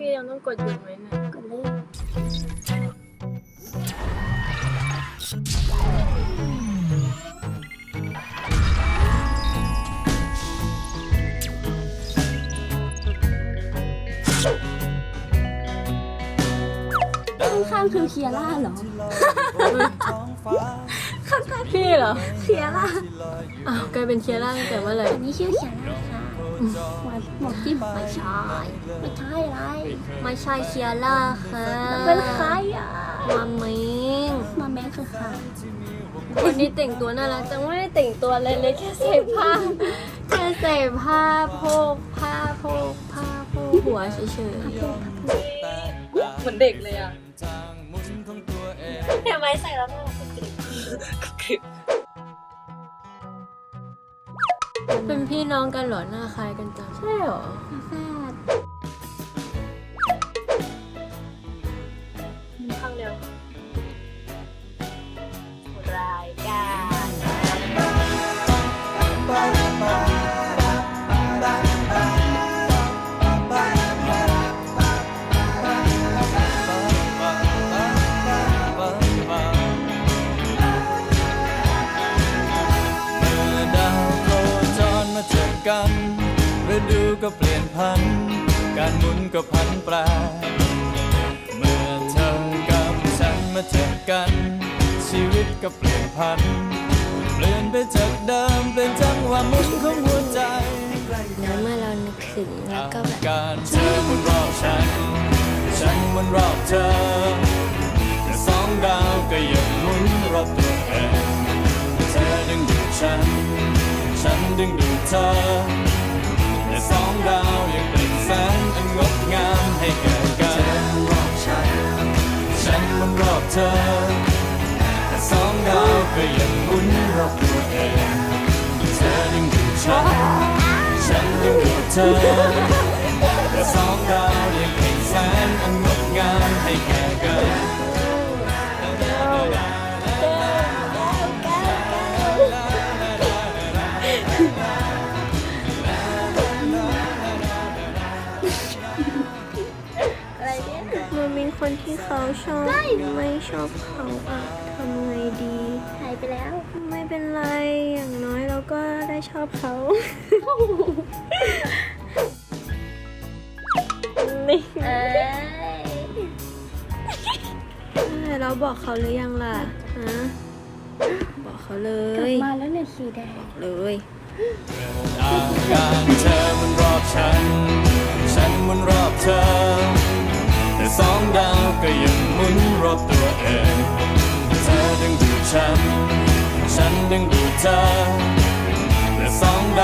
พี่ยังต้องกดอยู่ไหมเนี่ยกดเลยข้างๆคือเคียร่าเหรอพี่เหรอ เคียร่าอ้าวกลายเป็นเคียร่าตั้งแต่เมื่อไหร่อันนี้ชื่อเคียร่าค่ะ หวานหมวกจิ้มไม่ใช่ ไม่ใช่อะไรไม่ใช่เคียร่าค่ะเป็นใครอะมามิงมาแม่คือใครวันนี้แต่งตัวน่ารักจังไม่ได้แต่งตัวอะไรเลยแค่ใส่ผ้าแค่ใส่ผ้าโพกผ้าโพกผ้าโพกหัวเฉยๆเหมือนเด็กเลยอะทำไมใส่แล้วน่ารักจริง เป็นพี่น้องกันเหรอหน้าคล้ายกันจังใช่เหรอแฟ กันฤดูก็เปลี่ยนพัน การหมุนก็พันแปรเมื่อเธอกับฉันมาเจอกัน ชีวิตก็เปลี่ยนพัน เปลี่ยนไปจากเดิมเป็นจังหวะหมุนของหัวใจแล้วเมื่อเรานึกถึงแล้วก็แบบการเธอหมุนรอบฉัน ฉันหมุนรอบเธอแต่สองดาวก็ยังหมุนรอบตัวเองเธอดึงดูดฉัน ฉันดึงดูดเธอแต่สองดาวยังเป็นแสงอันงดงามให้แก่กันรอบฉันฉันมุนรอบเธอแต่สองดาวก็ยังหมุนรอบตัวเองเธอดึงดูดฉันฉันดึงดูดเธอแต่สองดาวยังเป็นแสงอันงดงามให้แก่ คนที่เขาชอบไม่ชอบเขาอะทำไงดี หายไปแล้ว ไม่เป็นไรอย่างน้อยเราก็ได้ชอบเขานี่เอ้ยเราบอกเขาหรือยังล่ะฮะบอกเขาเลกลับยมาแล้วเนี่ยสีแดงเลยอาการเธอมันรอบฉัน ดึงดูดเธอแต่สองด